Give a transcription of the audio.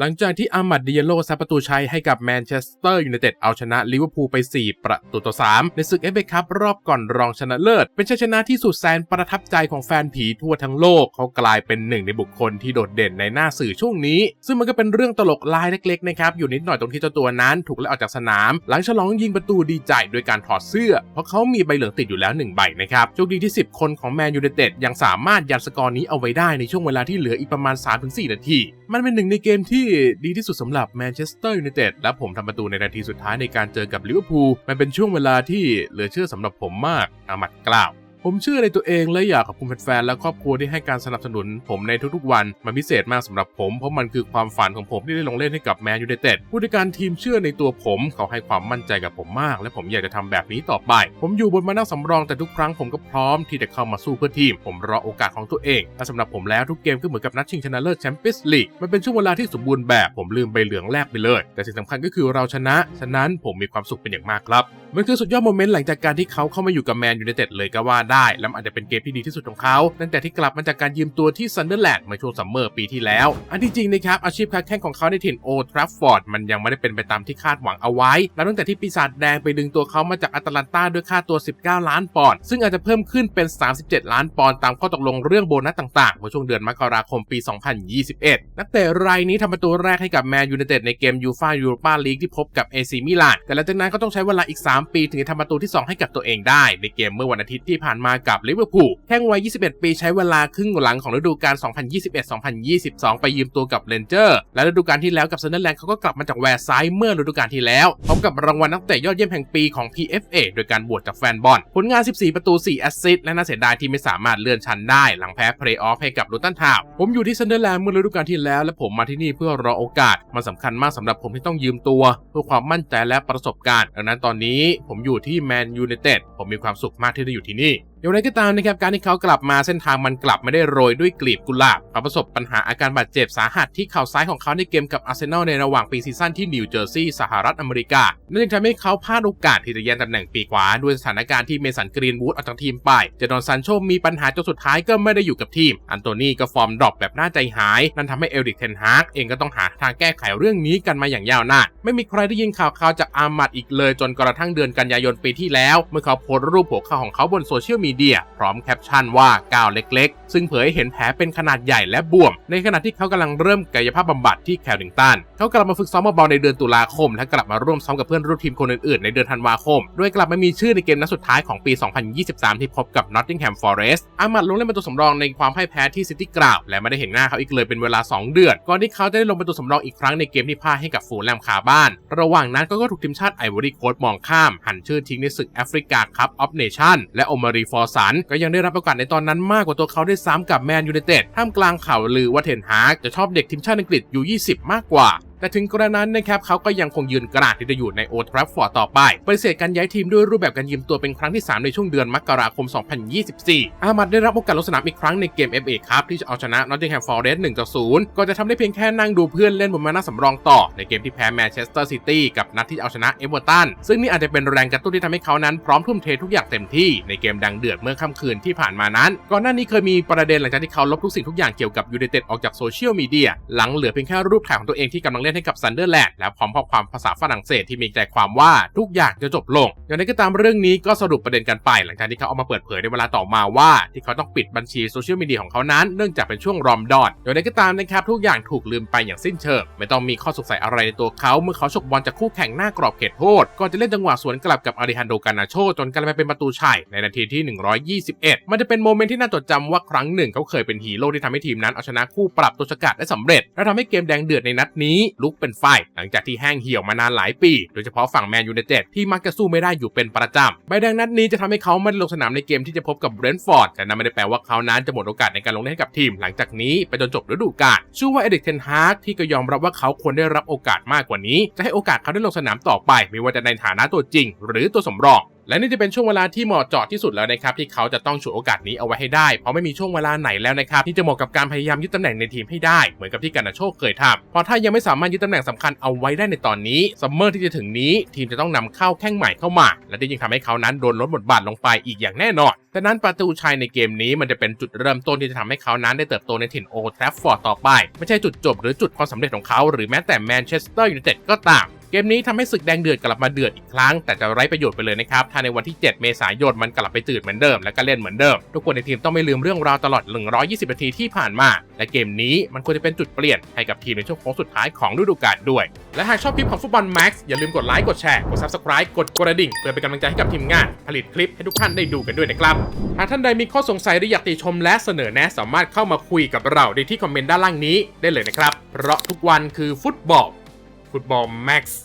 หลังจากที่อามัดดิเยโลซับประตูชัยให้กับแมนเชสเตอร์ยูไนเต็ดเอาชนะลิเวอร์พูลไป 4 ประตูต่อ 3 ในศึกเอฟเอคัพรอบก่อนรองชนะเลิศ เป็นชัยชนะที่สุดแสนประทับใจของแฟนผีทั่วทั้งโลก เขากลายเป็นหนึ่งในบุคคลที่โดดเด่นในหน้าสื่อช่วงนี้ ซึ่งมันก็เป็นเรื่องตลกลายเล็กๆนะครับ อยู่นิดหน่อยตรงที่เจ้าตัวนั้นถูกไล่ออกจากสนาม หลังฉลองยิงประตูดีใจโดยการถอดเสื้อ เพราะเขามีใบเหลืองติดอยู่แล้ว1ใบนะครับโชคดีที่ 10 คนของแมนยูไนเต็ดยังสามารถยันสกอร์นี้เอาไว้ได้ในช่วงเวลาที่เหลืออีกประมาณ3-4นาที มันเป็นหนึ่งในเกมที่ดีที่สุดสำหรับแมนเชสเตอร์ยูไนเต็ดและผมทำประตูในนาทีสุดท้ายในการเจอกับลิเวอร์พูลมันเป็นช่วงเวลาที่เหลือเชื่อสำหรับผมมากอามัดกล่าว ผมเชื่อในตัวเองและอยากขอบคุณแฟนๆและครอบครัวที่ให้การสนับสนุน ผมในทุกๆวันมันพิเศษมากสำหรับผม เพราะมันคือความฝันของผมที่ได้ลงเล่นให้กับแมนยูไนเต็ดผู้จัดการทีมเชื่อในตัวผม เขาให้ความมั่นใจกับผมมาก และผมอยากจะทำแบบนี้ต่อไป ผมอยู่บนมานั่งสำรองแต่ทุกครั้งผมก็พร้อมที่จะเข้ามาสู้เพื่อทีม ผมรอโอกาสของตัวเองและสำหรับผมแล้วทุกเกมก็เหมือนกับนัดชิงชนะเลิศแชมเปี้ยนส์ลีกมันเป็นช่วงเวลาที่สมบูรณ์แบบผมลืมใบเหลืองแรกไปเลย แต่สิ่งสำคัญก็คือเราชนะ ฉะนั้นผมมีความสุขเป็นอย่างมากครับ มันคือสุดยอดโมเมนต์หลังจากการที่เขาเข้ามาอยู่กับแมนยูไนเต็ดเลยก็ว่าได้ และมันอาจจะเป็นเกมที่ดีที่สุดของเขาตั้งแต่ที่กลับมาจากการยืมตัวที่ซันเดอร์แลนด์มาช่วงซัมเมอร์ปีที่แล้ว อันที่จริงนะครับอาชีพค้าแข่งของเขาในถิ่นโอทรัฟฟอร์ดมันยังไม่ได้เป็นไปตามที่คาดหวังเอาไว้ และตั้งแต่ที่ปีศาจแดงไปดึงตัวเขามาจากแอตแลนตาด้วยค่าตัว 19 ล้านปอนด์ซึ่งอาจจะเพิ่มขึ้นเป็น 37 ล้านปอนด์ตามข้อตกลงเรื่องโบนัสต่างๆเมื่อช่วงเดือนมกราคมปี 2021 นักเตะรายนี้ทำประตูแรกให้กับแมนยูไนเต็ดในเกมยูฟ่ายูโรปาลีกที่พบกับเอซีมิลานแต่หลังจากนั้นก็ต้องใช้เวลาอีก 3ปีถึงจะทำประตูที่ 2 ให้กับตัวเองได้ ในเกมเมื่อวันอาทิตย์ที่ผ่านมากับลิเวอร์พูลแข้งวัย 21 ปีใช้เวลาครึ่งหลังของฤดูกาล 2021-2022 ไปยืมตัวกับเรนเจอร์ และฤดูกาลที่แล้วกับซันเดอร์แลนด์เขาก็กลับมาจากแวร์ไซด์เมื่อฤดูกาลที่แล้วพร้อมกับรางวัลนักเตะยอดเยี่ยมแห่งปีของ PFA โดยการบวชจากแฟนบอลผลงาน 14 ประตู 4 แอสซิสต์และน่าเสียดายที่ไม่สามารถเลื่อนชั้นได้หลังแพ้เพลย์ออฟให้กับลูตันทาวผมอยู่ที่ซันเดอร์แลนด์เมื่อฤดูกาลที่แล้ว และผมมาที่นี่เพื่อรอโอกาสมันสำคัญมากสำหรับผมที่ต้องยืมตัว เพื่อความมั่นใจและประสบการณ์ ดังนั้นตอนนี้ผมอยู่ที่แมนยูไนเต็ดผมมีความสุขมากที่ได้อยู่ที่นี่ อย่างไรก็ตามนะครับการที่เขากลับมาเส้นทางมันกลับไม่ได้โรยด้วยกลีบกุหลาบเขาประสบปัญหาอาการบาดเจ็บสาหัสที่เข่าซ้ายของเขาในเกมกับอาร์เซนอลในระหว่างปีซีซั่นที่นิวเจอร์ซีย์สหรัฐอเมริกานั่นจึงทำให้เขาพลาดโอกาสที่จะแย่งตำแหน่งปีกขวาด้วยสถานการณ์ที่เมสันกรีนวูดออกจากทีมไปเจดอนซันโชมีปัญหาจนสุดท้ายก็ไม่ได้อยู่กับทีม อันโตนี่ก็ฟอร์มดรอปแบบน่าใจหาย นั่นทำให้เอลดิกเทนฮากเองก็ต้องหาทางแก้ไขเรื่องนี้กันมาอย่างยาวนานไม่มีใครได้ยินข่าวข่าวจากอามัดอีกเลยจนกระทั่งเดือนกันยายนปีที่แล้ว เมื่อเขาโพสต์รูปหัวข่าของเขาบนโซเชียลมีเดียพร้อมแคปชั่นว่าก้าวเล็ก ซึ่งเผยให้เห็นแผลเป็นขนาดใหญ่และบวม ในขณะที่เขากำลังเริ่มกายภาพบำบัดที่แคลดิงตันเขากลับมาฝึกซ้อมเบาๆในเดือนตุลาคม และกลับมาร่วมซ้อมกับเพื่อนร่วมทีมคนอื่นๆในเดือนธันวาคม โดยกลับมามีชื่อในเกมนัดสุดท้ายของปี 2023 ที่พบกับ Nottingham Forest อามัดลงเล่นเป็นตัวสำรองในความพ่ายแพ้ที่ซิตี้กราวและไม่ได้เห็นหน้าเขาอีกเลยเป็นเวลา 2 เดือน ก่อนที่เขาจะได้ลงเป็นตัวสำรองอีกครั้งในเกมที่พ่ายให้กับฟูลแลมคาบ้าน ระหว่างนั้นก็ถูกทีมชาติไอวอรี่โคสต์มองข้าม หันชื่อทิ้งในศึกแอฟริกาคัพออฟเนชั่นและโอมารีฟอร์สันก็ยังได้รับโอกาสในตอนนั้นมากกว่าตัวเขาได้ซ้ำกับแมนยูไนเต็ดท่ามกลางข่าวลือว่าเทนฮากจะชอบเด็กทีมชาติอังกฤษอยู่ 20 มากกว่า แต่ถึงกรณนั้นนะครับเขาก็ยังคงยืนกราดที่จะอยู่ในโอทรัฟฟอร์ดต่อไปปฏิเสธการย้ายทีมด้วยรูปแบบการยืมตัวเป็นครั้งที่ 3 ในช่วงเดือนมกราคม 2024 อามัดได้รับโอกาสลงสนามอีกครั้งในเกม FA ครับที่จะเอาชนะ Nottingham Forest 1ต่อ0ก็จะทำได้เพียงแค่นั่งดูเพื่อนเล่นบนมาน้าสำรองต่อในเกมที่แพ้แมนเชสเตอร์ซิตี้กับนัดที่เอาชนะเอเวอร์ตันซึ่งนี่อาจจะเป็นแรงกระตุ้นที่ทำให้เขานั้นพร้อมทุ่มเททุกอย่างเต็มที่ในเกมดังเดือดเมื่อค่ำคืนที่ผ่านมานั้น ก่อนหน้านี้เคยมีประเด็นหลังจากที่เขาลบทุกสิ่งทุกอย่างเกี่ยวกับยูไนเต็ดออกจากโซเชียลมีเดียหลังเหลือเพียงแค่รูปถ่ายของตัวเองที่กำลังเล่นให้กับซันเดอร์แลนด์และพร้อมข้อความภาษาฝรั่งเศสที่มีใจความว่าทุกอย่างจะจบลง อย่างไรก็ตามเรื่องนี้ก็สรุปประเด็นกันไป หลังจากที่เขาเอามาเปิดเผยในเวลาต่อมาว่า ที่เขาต้องปิดบัญชีโซเชียลมีเดียของเขานั้นเนื่องจากเป็นช่วงรอมดอนอย่างไรก็ตามนะครับทุกอย่างถูกลืมไปอย่างสิ้นเชิงไม่ต้องมีข้อสงสัยอะไรในตัวเขาเมื่อเขาฉกบอลจากคู่แข่งหน้ากรอบเขตโทษก่อนจะเล่นจังหวะสวนกลับกับอาริฮันโดกานาโชจนกลายมาเป็นประตูชัยในนาทีที่ 121 มันจะเป็นโมเมนต์ที่น่าจดจำว่าครั้งหนึ่งเขาเคยเป็นฮีโร่ที่ทำให้ทีมนั้นเอาชนะคู่ปรับตัวสกัดได้สำเร็จและทำให้เกมแดงเดือดในนัดนี้ลุกเป็นไฟ หลังจากที่แห้งเหี่ยวมานานหลายปี โดยเฉพาะฝั่งแมนยูไนเต็ดที่มักจะสู้ไม่ได้อยู่เป็นประจำใบแดงนัดนี้จะทำให้เขาไม่ได้ลงสนามในเกมที่จะพบกับเบรนท์ฟอร์ดแต่นั่นไม่ได้แปลว่าเขานั้นจะหมดโอกาสในการลงเล่นให้กับทีม หลังจากนี้ไปจนจบฤดูกาลชื่อว่าเอเด็กเทนฮาร์กที่ก็ยอมรับว่าเขาควรได้รับโอกาสมากกว่านี้ จะให้โอกาสเขาได้ลงสนามต่อไป ไม่ว่าจะในฐานะตัวจริง หรือตัวสำรอง และนี่จะเป็นช่วงเวลาที่เหมาะเจาะที่สุดแล้วนะครับที่เขาจะต้องฉวยโอกาสนี้เอาไว้ให้ได้ เพราะไม่มีช่วงเวลาไหนแล้วนะครับที่จะเหมาะกับการพยายามยึดตำแหน่งในทีมให้ได้ เหมือนกับที่การนาโชคเคยทำเพราะถ้ายังไม่สามารถยึดตำแหน่งสำคัญเอาไว้ได้ในตอนนี้ซัมเมอร์ที่จะถึงนี้ ทีมจะต้องนำเข้าแข้งใหม่เข้ามา และจะยิ่งทำให้เขานั้นโดนลดบทบาทลงไปอีกอย่างแน่นอนแต่นั้นประตูชัยในเกมนี้มันจะเป็นจุดเริ่มต้นที่จะทำให้เขานั้นได้เติบโตในถิ่นโอแทฟฟอร์ดต่อไป ไม่ใช่จุดจบหรือจุดความสำเร็จของเขาหรือแม้แต่แมนเชสเตอร์ยูไนเต็ดก็ตาม เกมนี้ทำให้ศึกแดงเดือดกลับมาเดือดอีกครั้ง แต่จะไร้ประโยชน์ไปเลยนะครับถ้าในวันที่ 7 เมษายนมันกลับไปตื่นเหมือนเดิมและก็เล่นเหมือนเดิม ทุกคนในทีมต้องไม่ลืมเรื่องราวตลอด 120 นาทีที่ผ่านมา และเกมนี้มันควรจะเป็นจุดเปลี่ยนให้กับทีมในช่วงโค้งสุดท้ายของฤดูกาลด้วย และหากชอบคลิปของฟุตบอลแม็กซ์อย่าลืมกดไลค์กดแชร์กด subscribe กดกระดิ่งเพื่อเป็นกำลังใจให้กับทีมงาน ผลิตคลิปให้ทุกท่านได้ดูกันด้วยนะครับหากท่านใดมีข้อสงสัยหรืออยากติชมและเสนอแนะสามารถเข้ามาคุยกับเราได้ที่คอมเมนต์ด้านล่างนี้ได้เลยนะครับเพราะทุกวันคือฟุตบอล ฟุตบอลแม็กซ์